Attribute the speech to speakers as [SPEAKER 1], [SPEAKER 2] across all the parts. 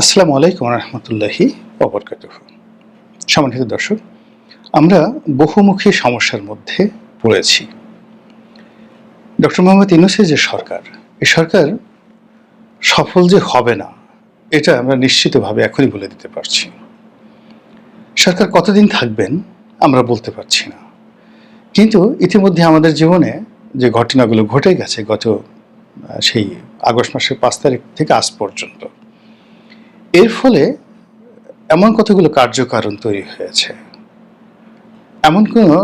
[SPEAKER 1] আসসালামু আলাইকুম রহমতুল্লাহি অবরকাত সম্মানিত দর্শক, আমরা বহুমুখী সমস্যার মধ্যে পড়েছি। ডক্টর মোহাম্মদ ইউনুসের যে সরকার এই সরকার সফল যে হবে না, এটা আমরা নিশ্চিতভাবে এখনই বলে দিতে পারছি। সরকার কতদিন থাকবেন আমরা বলতে পারছি না। কিন্তু ইতিমধ্যে আমাদের জীবনে যে ঘটনাগুলো ঘটে গেছে গত সেই আগস্ট মাসের পাঁচ তারিখ থেকে আজ পর্যন্ত এর ফলে এমন কতগুলো কার্যকারণ তৈরি হয়েছে? এমন কোনো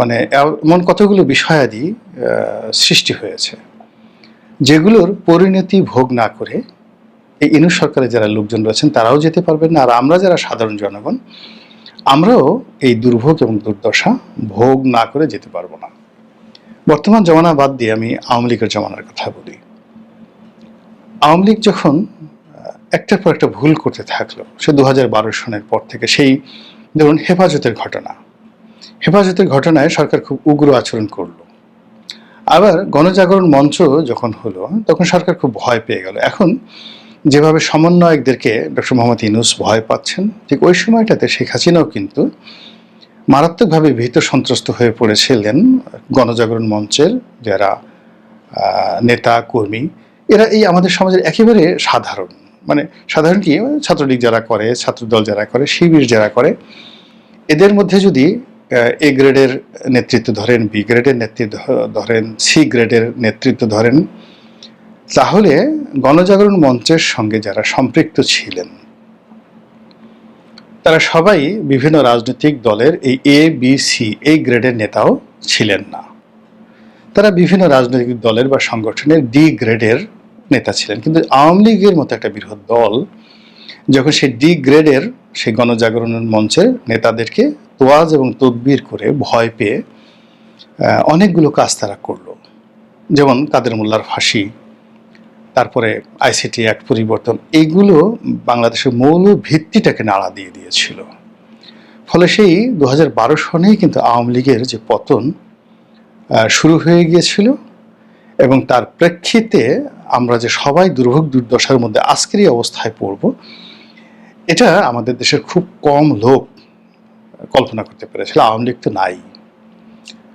[SPEAKER 1] মানে এমন কতগুলো বিষয়াদি সৃষ্টি হয়েছে, যেগুলোর পরিণতি ভোগ না করে এই ইনু সরকারের যারা লোকজন রয়েছেন, তারাও যেতে পারবেন না। আর আমরা যারা সাধারণ জনগণ, আমরাও এই দুর্ভোগ এবং দুর্দশা ভোগ না করে যেতে পারব না। বর্তমান জমানা বাদ দিয়ে আমি আওয়ামী লীগের জমানার কথা বলি। আওয়ামী লীগ যখন একটার পর একটা ভুল করতে থাকল। সে দু হাজার বারো সনের পর থেকে সেই, ধরুন, হেফাজতের ঘটনা। হেফাজতের ঘটনায় সরকার খুব উগ্র আচরণ করল। আবার গণজাগরণ মঞ্চ যখন হলো, তখন সরকার খুব ভয় পেয়ে গেল। এখন যেভাবে সমন্বয়কদেরকে ডক্টর মোহাম্মদ ইনুস ভয় পাচ্ছেন, ঠিক ওই সময়টাতে শেখ হাসিনাও কিন্তু মারাত্মকভাবে ভীত সন্ত্রস্ত হয়ে পড়েছিলেন গণজাগরণ মঞ্চের যারা নেতা, কর্মী। এরা এই আমাদের সমাজের একেবারে সাধারণ। মানে সাধারণ কি, ছাত্রলীগ যারা করে, ছাত্রদল যারা করে, শিবির যারা করে, এদের মধ্যে যদি এ গ্রেডের নেতৃত্ব ধরেন বি গ্রেডের নেতৃত্ব ধরেন সি গ্রেডের নেতৃত্ব ধরেন, তাহলে গণজাগরণ মঞ্চের সঙ্গে যারা সম্পৃক্ত ছিলেন, তারা সবাই বিভিন্ন রাজনৈতিক দলের এই এ বি সি এই গ্রেডের নেতাও ছিলেন না। তারা বিভিন্ন রাজনৈতিক দলের বা সংগঠনের ডি গ্রেডের নেতা ছিলেন। কিন্তু আওয়ামী লীগের মতো একটা বৃহৎ দল যখন সেই ডি গ্রেডের সেই গণজাগরণ মঞ্চের নেতাদেরকে তোয়াজ এবং তদবির করে ভয় পেয়ে অনেকগুলো কাজ তারা করল। যেমন কাদের মোল্লার ফাঁসি, তারপরে আইসিটি অ্যাক্ট পরিবর্তন এইগুলো বাংলাদেশের মৌল ভিত্তিটাকে নাড়া দিয়ে দিয়েছিল। ফলে সেই দু বারো সনেই কিন্তু আওয়ামী লীগের যে পতন শুরু হয়ে গিয়েছিল এবং তার প্রেক্ষিতে আমরা যে সবাই দুর্ভোগ দুর্দশার মধ্যে আজকের এই অবস্থায় পড়ব, এটা আমাদের দেশের খুব কম লোক কল্পনা করতে পেরেছিল আওয়ামী লীগ তো নাই।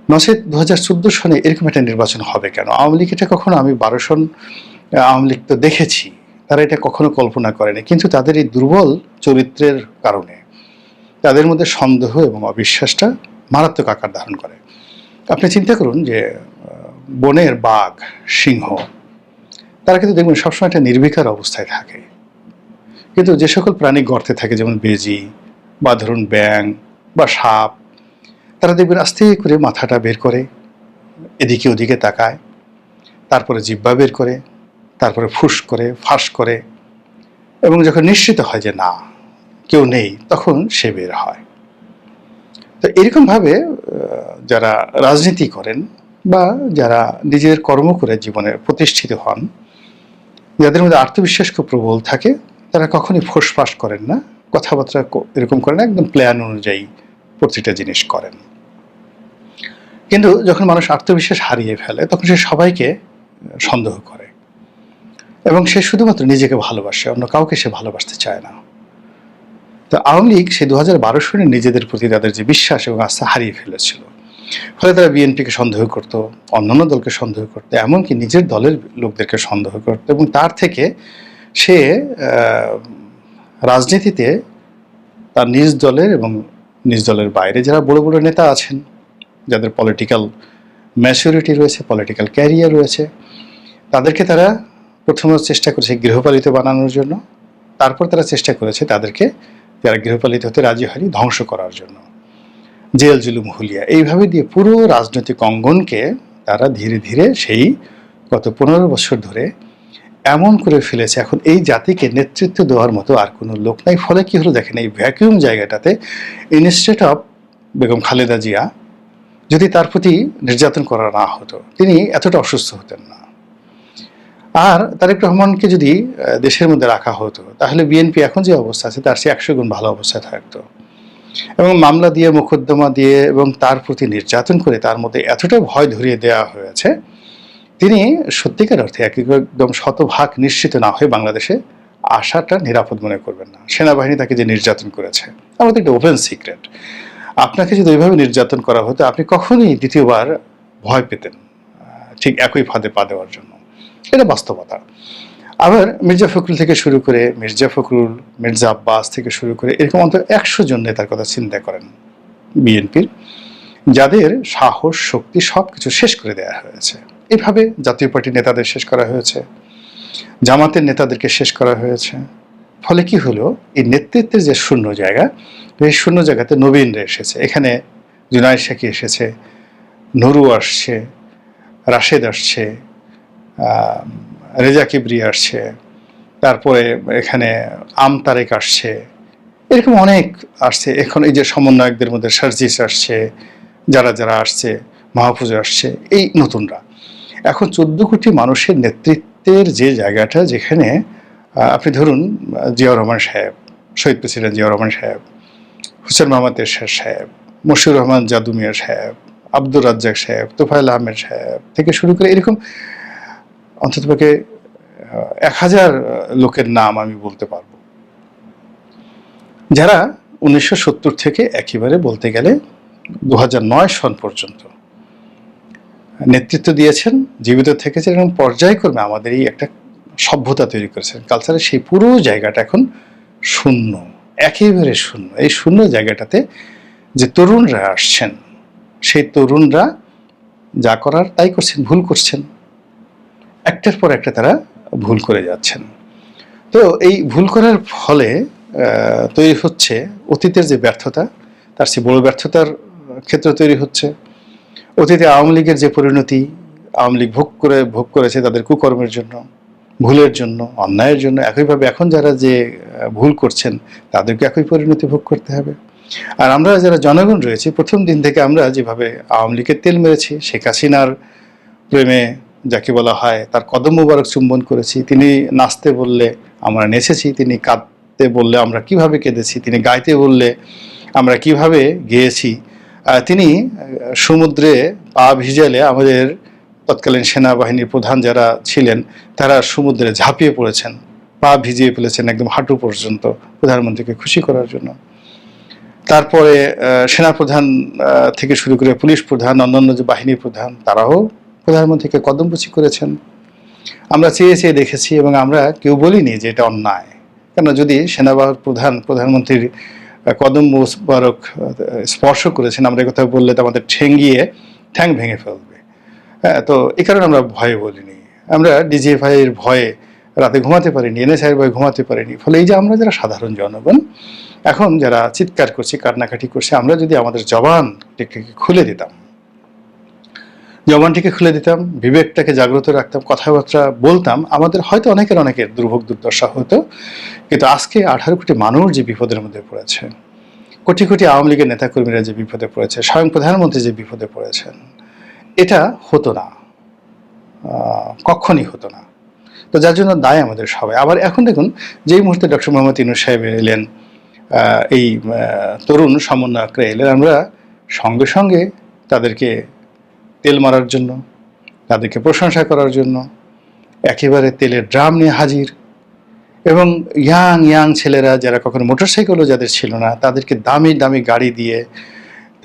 [SPEAKER 1] নচেত দু হাজার চোদ্দ সনে এরকম একটা নির্বাচন হবে কেন? আওয়ামী লীগ এটা কখনো আমি বারো সন, আওয়ামী লীগ তো দেখেছি, তারা এটা কখনো কল্পনা করেনি। কিন্তু তাদের এই দুর্বল চরিত্রের কারণে তাদের মধ্যে সন্দেহ এবং অবিশ্বাসটা মারাত্মক আকার ধারণ করে। আপনি চিন্তা করুন যে বনের বাঘ, সিংহ তারা কিন্তু দেখবেন সবসময় একটা নির্বিকার অবস্থায় থাকে। কিন্তু যে সকল প্রাণী গর্তে থাকে, যেমন বেজি বা ধরুন ব্যাং বা সাপ, তারা দেখবেন আস্তে করে মাথাটা বের করে, এদিকে ওদিকে তাকায়, তারপরে জিব্বা বের করে, তারপরে ফুস করে, ফাঁস করে এবং যখন নিশ্চিত হয় যে না, কেউ নেই, তখন সে বের হয়। তো এরকমভাবে যারা রাজনীতি করেন বা যারা নিজের কর্ম করে জীবনে প্রতিষ্ঠিত হন যাদের মধ্যে আত্মবিশ্বাস খুব প্রবল থাকে, তারা কখনই ফোসফাস করেন না। কথাবার্তা এরকম করেন না, একদম প্ল্যান অনুযায়ী প্রতিটা জিনিস করেন। কিন্তু যখন মানুষ আত্মবিশ্বাস হারিয়ে ফেলে, তখন সে সবাইকে সন্দেহ করে। এবং সে শুধুমাত্র নিজেকে ভালোবাসে, অন্য কাউকে সে ভালোবাসতে চায় না। তো আওয়ামী লীগ সে দু হাজার বারো সনে নিজেদের প্রতি তাদের যে বিশ্বাস এবং আস্থা হারিয়ে ফেলেছিল ফলে তারা বিএনপিকে সন্দেহ করত, অন্যান্য দলকে সন্দেহ করতো, এমনকি নিজের দলের লোকদেরকে সন্দেহ করতো এবং তার থেকে সে রাজনীতিতে তার নিজ দলের এবং নিজ দলের বাইরে যারা বড় বড় নেতা আছেন, যাদের পলিটিক্যাল ম্যাচুরিটি রয়েছে পলিটিক্যাল ক্যারিয়ার রয়েছে, তাদেরকে তারা প্রথমে চেষ্টা করেছে গৃহপালিত বানানোর জন্য, তারপর তারা চেষ্টা করেছে তাদেরকে যারা গৃহপালিত হতে রাজি হয়নি, ধ্বংস করার জন্য। জেল জুলুম হুলিয়া। এইভাবে দিয়ে পুরো রাজনৈতিক অঙ্গনকে তারা ধীরে ধীরে সেই গত পনেরো বছর ধরে এমন করে ফেলেছে। এখন এই জাতিকে নেতৃত্ব দেওয়ার মতো আর কোনো লোক নাই। ফলে কি হলো দেখেন, এই ভ্যাকিউম জায়গাটাতে ইনস্টেড অফ বেগম খালেদা জিয়া যদি তার প্রতি নির্যাতন করা না হতো, তিনি এতটা অসুস্থ হতেন না। আর তারেক রহমানকে যদি দেশের মধ্যে রাখা হতো, তাহলে বিএনপি এখন যে অবস্থা আছে, তার সে একশো গুণ ভালো অবস্থায় থাকতো। এবং মামলা দিয়ে, মোকদ্দমা দিয়ে এবং তার প্রতি নির্যাতন করে তার মধ্যে এতটা ভয় ধরিয়ে দেওয়া হয়েছে, তিনি সত্যিকার অর্থে একদম শতভাগ নিশ্চিত না হয়ে বাংলাদেশে আসাটা নিরাপদ মনে করবেন না। সেনাবাহিনী তাকে যে নির্যাতন করেছে, আমাদের একটা ওপেন সিক্রেট আপনাকে যদি ওইভাবে নির্যাতন করা হতো, আপনি কখনোই দ্বিতীয়বার ভয় পেতেন ঠিক একই ফাঁদে পা দেওয়ার জন্য। এটা বাস্তবতা। আবার মির্জা ফখরুল থেকে শুরু করে মির্জা ফখরুল, মির্জা আব্বাস থেকে শুরু করে এরকম অন্তত একশো জন নেতার কথা চিন্তা করেন বিএনপির, যাদের সাহস, শক্তি সব কিছু শেষ করে দেওয়া হয়েছে। এভাবে জাতীয় পার্টির নেতাদের শেষ করা হয়েছে, জামাতের নেতাদেরকে শেষ করা হয়েছে। ফলে কি হলো? এই নেতৃত্বের যে শূন্য জায়গা, এই শূন্য জায়গাতে নবীনরা এসেছে। এখানে জুনায়দ শেখি এসেছে, নুরু আসছে, রাশেদ আসছে রেজা কিবরি আসছে, তারপরে এখানে আম তারেক আসছে, এরকম অনেক আসছে। এখন এই যে সমন্বয়কদের মধ্যে সার্জিস আসছে, যারা যারা আসছে মাহফুজ আসছে, এই নতুনরা। এখন চোদ্দ কোটি মানুষের নেতৃত্বের যে জায়গাটা, যেখানে আপনি ধরুন, জিয়াউর রহমান সাহেব, শহীদ প্রেসিডেন্ট জিয়াউর রহমান সাহেব, হুসেন মোহাম্মদ এরশাদ সাহেব, মশিউর রহমান জাদু মিয়া সাহেব, আব্দুর রাজ্জাক সাহেব, তোফায়েল আহমেদ সাহেব থেকে শুরু করে এরকম অন্ততপক্ষে এক হাজার লোকের নাম আমি বলতে পারব। যারা উনিশশো সত্তর থেকে একেবারে বলতে গেলে দু সন পর্যন্ত নেতৃত্ব দিয়েছেন, জীবিত থেকেছেন এবং পর্যায়ক্রমে আমাদের এই একটা সভ্যতা তৈরি করেছেন। কালচারের সেই পুরো জায়গাটা এখন শূন্য, একেবারে শূন্য। এই শূন্য জায়গাটাতে যে তরুণরা আসছেন, সেই তরুণরা যা করার তাই করছেন, ভুল করছেন। একটার পর একটা তারা ভুল করে যাচ্ছেন। তো এই ভুল করার ফলে তৈরি হচ্ছে অতীতের যে ব্যর্থতা, তার চেয়ে বড় ব্যর্থতার ক্ষেত্র তৈরি হচ্ছে। অতীতে আওয়ামী লীগের যে পরিণতি, আওয়ামী লীগ ভোগ করে, ভোগ করেছে তাদের কুকর্মের জন্য, ভুলের জন্য, অন্যায়ের জন্য, একইভাবে এখন যারা যে ভুল করছেন, তাদেরকে একই পরিণতি ভোগ করতে হবে। আর আমরা যারা জনগণ রয়েছে, প্রথম দিন থেকে আমরা যেভাবে আওয়ামী লীগের তেল মেরেছি, শেখ হাসিনার প্রেমে যাকে বলা হয়, তার কদম মুবারক চুম্বন করেছি। তিনি নাচতে বললে আমরা নেচেছি, তিনি কাঁদতে বললে আমরা কীভাবে কেঁদেছি, তিনি গাইতে বললে আমরা কীভাবে গেয়েছি। তিনি সমুদ্রে পা ভিজালে আমাদের তৎকালীন সেনাবাহিনীর প্রধান যারা ছিলেন, তারা সমুদ্রে ঝাঁপিয়ে পড়েছেন, পা ভিজিয়ে ফেলেছেন একদম হাঁটু পর্যন্ত প্রধানমন্ত্রীকে খুশি করার জন্য। তারপরে সেনাপ্রধান থেকে শুরু করে পুলিশ প্রধান, অন্যান্য যে বাহিনী প্রধান, তারাও প্রধানমন্ত্রীকে কদমবুচি করেছেন। আমরা চেয়ে চেয়ে দেখেছি এবং আমরা কেউ বলিনি যে এটা অন্যায়। কেন যদি সেনাবাহিনীর প্রধান, প্রধানমন্ত্রীর কদম মুবারক স্পর্শ করেছেন, আমরা কথা বললে তো আমাদের ঠেঙ্গিয়ে ঠ্যাং ভেঙে ফেলবে। হ্যাঁ তো এই কারণে আমরা ভয়ে বলিনি। আমরা ডিজিএফআই এর ভয়ে রাতে ঘুমাতে পারিনি, এনএসআইয়ের ভয়ে ঘুমাতে পারিনি। ফলে এই যে আমরা যারা সাধারণ জনগণ, এখন যারা চিৎকার করছি, কান্নাকাটি করছে, আমরা যদি আমাদের জবানটিকে খুলে দিতাম জবানটিকে খুলে দিতাম, বিবেকটাকে জাগ্রত রাখতাম, কথাবার্তা বলতাম। আমাদের হয়তো অনেকের অনেকের দুর্ভোগ দুর্দশা হতো, কিন্তু আজকে আঠারো কোটি মানুষ যে বিপদের মধ্যে পড়েছে, কোটি কোটি আওয়ামী লীগের নেতাকর্মীরা যে বিপদে পড়েছে, স্বয়ং প্রধানমন্ত্রী যে বিপদে পড়েছেন, এটা হতো না কখনই হতো না। তো যার জন্য দায় আমাদের সবাই। আবার এখন দেখুন, যেই মুহূর্তে ডক্টর মোহাম্মদ ইনুস সাহেব এলেন এই তরুণ সমন্বয়করা এলেন, আমরা সঙ্গে সঙ্গে তাদেরকে তেল মারার জন্য, তাদেরকে প্রশংসা করার জন্য, একেবারে তেলের ড্রাম নিয়ে হাজির। এবং ইয়াং ইয়াং ছেলেরা যারা কখনো মোটরসাইকেলও যাদের ছিল না, তাদেরকে দামি দামি গাড়ি দিয়ে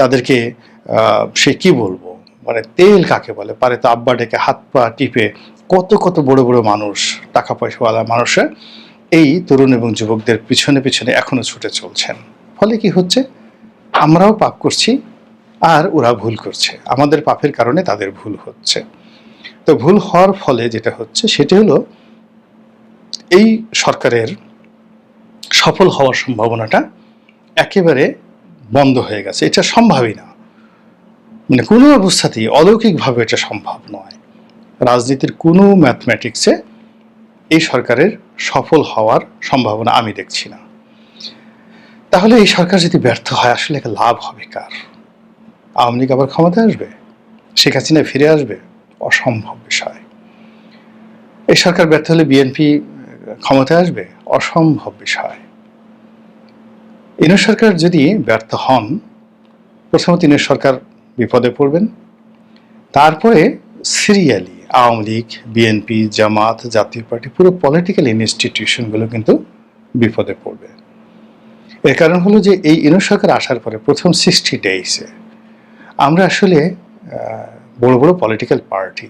[SPEAKER 1] তাদেরকে সে কি বলব? মানে তেল কাকে বলে? পারে তো আব্বা ডেকে হাত পা টিপে কত কত বড় বড় মানুষ, টাকা পয়সাওয়ালা মানুষরা এই তরুণ এবং যুবকদের পিছনে পিছনে এখনও ছুটে চলছেন। ফলে কি হচ্ছে? আমরাও পাপ করছি আর ওরা ভুল করছে। আমাদের পাপের কারণে তাদের ভুল হচ্ছে। তো ভুল হওয়ার ফলে যেটা হচ্ছে, সেটা হলো এই সরকারের সফল হওয়ার সম্ভাবনাটা একেবারে বন্ধ হয়ে গেছে। এটা সম্ভবই না। মানে কোনো অবস্থাতেই অলৌকিকভাবে এটা সম্ভব নয়। রাজনীতির কোনো ম্যাথমেটিক্সে এই সরকারের সফল হওয়ার সম্ভাবনা আমি দেখছি না। তাহলে এই সরকার যদি ব্যর্থ হয়, আসলে লাভ হবে কার? আওয়ামী লীগ আবার ক্ষমতায় আসবে? শেখ হাসিনা ফিরে আসবে? অসম্ভব বিষয়। এই সরকার ব্যর্থ হলে বিএনপি ক্ষমতায় আসবে? অসম্ভব বিষয়। ইনু সরকার যদি ব্যর্থ হন, প্রথমত ইনু সরকার বিপদে পড়বেন। তারপরে সিরিয়ালি আওয়ামী লীগ, বিএনপি, জামাত, জাতীয় পার্টি, পুরো পলিটিক্যাল ইনস্টিটিউশনগুলো কিন্তু বিপদে পড়বে। এর কারণ হলো যে এই ইনু সরকার আসার পরে প্রথম সিক্সটি ডেইসে আমরা আসলে বড় বড় পলিটিক্যাল পার্টি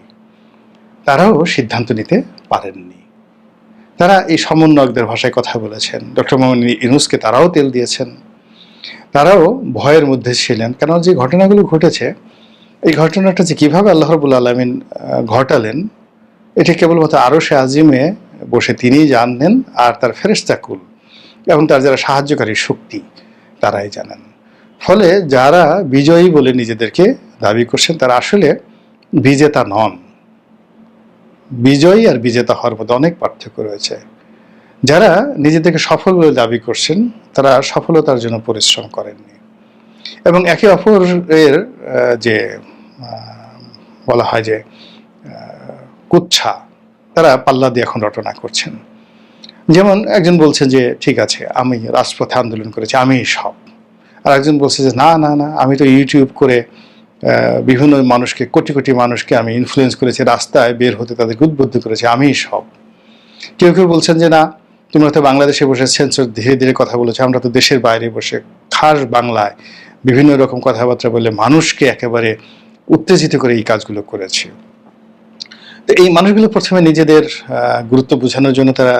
[SPEAKER 1] তারাও সিদ্ধান্ত নিতে পারেননি। তারা এই সমন্বয়কদের ভাষায় কথা বলেছেন। ডক্টর মোহাম্মদ ইউনুসকে তারাও তেল দিয়েছেন। তারাও ভয়ের মধ্যে ছিলেন। কেন যে ঘটনাগুলো ঘটেছে, এই ঘটনাটা যে কীভাবে আল্লাহ রবুল আলমিন ঘটালেন, এটা কেবলমাত্র আরও সে আজিমে বসে তিনিই জানেন আর তার ফেরেস্তাকুল এবং তার যারা সাহায্যকারী শক্তি, তারাই জানেন। ফলে যারা বিজয়ী বলে নিজেদেরকে দাবি করছেন, তারা আসলে বিজেতা নন। বিজয়ী আর বিজেতা হওয়ার মধ্যে অনেক পার্থক্য রয়েছে। যারা নিজেদেরকে সফল বলে দাবি করছেন, তারা সফলতার জন্য পরিশ্রম করেননি। এবং একে অপরের যে বলা হয় যে কুচ্ছা তারা পাল্লা দিয়ে এখন রটনা করছেন। যেমন একজন বলছেন যে, ঠিক আছে, আমি রাজপথে আন্দোলন করেছি আমি সব। আর একজন বলছে যে, না না না, আমি তো ইউটিউব করে বিভিন্ন মানুষকে, কোটি কোটি মানুষকে আমি ইনফ্লুয়েন্স করেছি, রাস্তায় বের হতে তাদেরকে উদ্বুদ্ধ করেছি, আমিই সব। কেউ কেউ বলছেন যে, না, তোমরা তো বাংলাদেশে বসে সেন্সর ধীরে ধীরে কথা বলেছ, আমরা তো দেশের বাইরে বসে খাস বাংলায় বিভিন্ন রকম কথাবার্তা বলে মানুষকে একেবারে উত্তেজিত করে এই কাজগুলো করেছি। তো এই মানুষগুলো প্রথমে নিজেদের গুরুত্ব বোঝানোর জন্য তারা,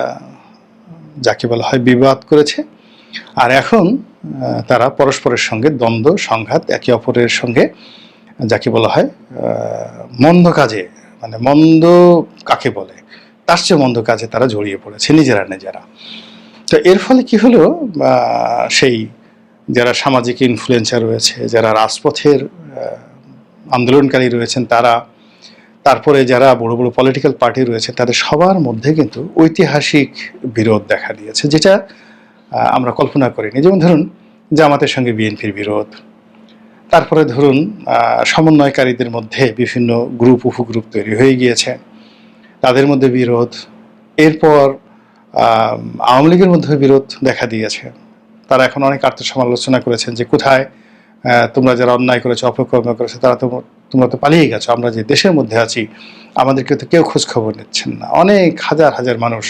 [SPEAKER 1] যাকে বলা হয় বিবাদ করেছে। আর এখন তারা পরস্পরের সঙ্গে দ্বন্দ্ব, সংঘাত, একে অপরের সঙ্গে যাকে বলা হয় মন্দ কাজে মানে মন্দ কাকে বলে, তার চেয়ে মন্দ কাজে তারা জড়িয়ে পড়েছে, নিজেরা নিজেরা। তো এর ফলে কি হলো? সেই যারা সামাজিক ইনফ্লুয়েন্সার রয়েছে, যারা রাজপথের আন্দোলনকারী রয়েছেন, তারা, তারপরে যারা বড় বড় পলিটিক্যাল পার্টি রয়েছে, তাদের সবার মধ্যে কিন্তু ঐতিহাসিক বিরোধ দেখা দিয়েছে, যেটা আমরা কল্পনা করিনি। যেমন ধরুন জামাতের সঙ্গে বিএনপির বিরোধ। তারপরে ধরুন সমন্বয়কারীদের মধ্যে বিভিন্ন গ্রুপ উপগ্রুপ তৈরি হয়ে গিয়েছে। তাদের মধ্যে বিরোধ। এরপর আওয়ামী লীগের মধ্যে বিরোধ দেখা দিয়েছে। তারা এখন অনেক আত্মসমালোচনা করেছেন যে কোথায় তোমরা যারা অন্যায় করেছ, অপকর্ম করেছ, তারা তো তোমরা তো পালিয়ে গেছো। আমরা যে দেশের মধ্যে আছি, আমাদেরকে তো কেউ খোঁজ খবর নিচ্ছেন না। অনেক হাজার হাজার মানুষ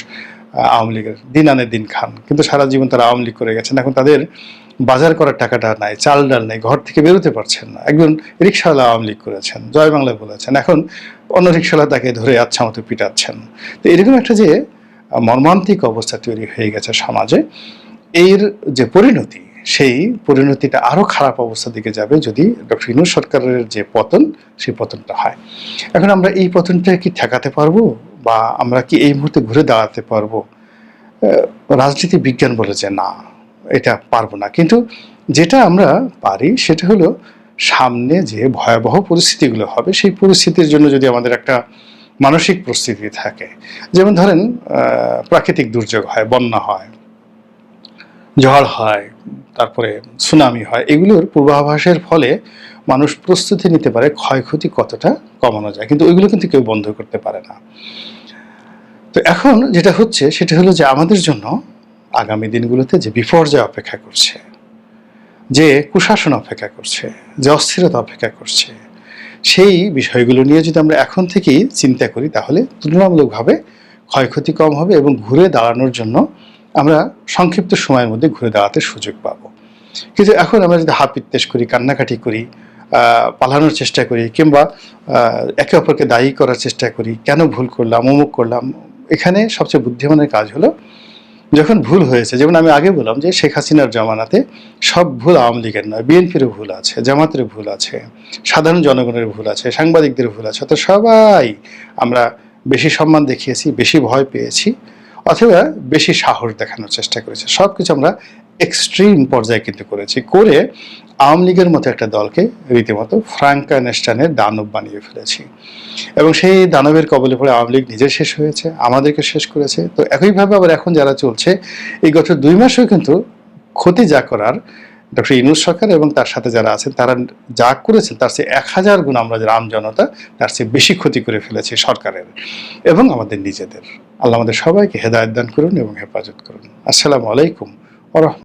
[SPEAKER 1] আওয়ামী লীগের দিন আনে দিন খান। কিন্তু সারা জীবন তারা আওয়ামী লীগ করে গেছেন। এখন তাদের বাজার করার টাকাটা নাই, চাল ডাল নেই, ঘর থেকে বেরোতে পারছেন না। একজন রিক্সাওয়ালা আওয়ামী লীগ করেছেন, জয় বাংলা বলেছেন। এখন অন্য রিক্সাওয়ালা তাকে ধরে আচ্ছা মতো পিটাচ্ছেন। তো এরকম একটা যে মর্মান্তিক অবস্থা তৈরি হয়ে গেছে সমাজে, এর যে পরিণতি, সেই পরিণতিটা আরও খারাপ অবস্থার দিকে যাবে যদি ডক্টর ইনুস সরকারের যে পতন, সেই পতনটা হয়। এখন আমরা এই পতনটা কি ঠেকাতে পারব? বা আমরা কি এই মুহূর্তে ঘুরে দাঁড়াতে পারব? রাজনীতি বিজ্ঞান বলে যে না, এটা পারব না। কিন্তু যেটা আমরা পারি সেটা হলো সামনে যে ভয়াবহ পরিস্থিতিগুলো হবে, সেই পরিস্থিতির জন্য যদি আমাদের একটা মানসিক প্রস্তুতি থাকে। যেমন ধরেন প্রাকৃতিক দুর্যোগ হয়, বন্যা হয়, ঝড় হয়, তারপরে সুনামি হয়, এগুলোর পূর্বাভাসের ফলে মানুষ প্রস্তুতি নিতে পারে ক্ষয়ক্ষতি কতটা কমানো যায়। কিন্তু ওইগুলো কিন্তু কেউ বন্ধ করতে পারে না। তো এখন যেটা হচ্ছে, সেটা হলো যে আমাদের জন্য আগামী দিনগুলোতে যে বিপর্যয় অপেক্ষা করছে, যে কুশাসন অপেক্ষা করছে, যে অস্থিরতা অপেক্ষা করছে, সেই বিষয়গুলো নিয়ে যদি আমরা এখন থেকেই চিন্তা করি, তাহলে তুলনামূলকভাবে ক্ষয়ক্ষতি কম হবে এবং ঘুরে দাঁড়ানোর জন্য আমরা সংক্ষিপ্ত সময়ের মধ্যে ঘুরে দাঁড়াতে সুযোগ পাবো। কিন্তু এখন আমরা যদি হাত পিত্তেশ করি, কান্নাকাটি করি পালানোর চেষ্টা করি কিংবা একে অপরকে দায়ী করার চেষ্টা করি, কেন ভুল করলাম, অমুক করলাম। এখানে সবচেয়ে বুদ্ধিমানের কাজ হলো, যখন ভুল হয়েছে, যেমন আমি আগে বললাম যে শেখ হাসিনার জমানাতে সব ভুল আওয়ামী লীগের নয়, বিএনপিরও ভুল আছে জামাতের ভুল আছে, সাধারণ জনগণের ভুল আছে, সাংবাদিকদের ভুল আছে তো সবাই আমরা বেশি সম্মান দেখিয়েছি, বেশি ভয় পেয়েছি, অথবা বেশি সাহস দেখানোর চেষ্টা করেছি। সব কিছু আমরা এক্সট্রিম পর্যায়ে কিন্তু করেছি। করে আওয়ামী লীগের মতো একটা দলকে রীতিমতো ফ্রাঙ্কানেস্টানের দানব বানিয়ে ফেলেছি। এবং সেই দানবের কবলে পড়ে আওয়ামী লীগ নিজে শেষ হয়েছে, আমাদেরকে শেষ করেছে। তো একইভাবে আবার এখন যারা চলছে, এই গত দুই মাসেও কিন্তু ক্ষতি যা করার ডক্টর ইনুস সরকার এবং তার সাথে যারা আছেন, তারা যা করেছেন, তার চেয়ে এক হাজার গুণ আমরা যারা আম জনতা, তার চেয়ে বেশি ক্ষতি করে ফেলেছি সরকারের এবং আমাদের নিজেদের। আল্লাহ আমাদের সবাইকে হেদায়ত দান করুন এবং হেফাজত করুন। আসসালামু আলাইকুম ওরহম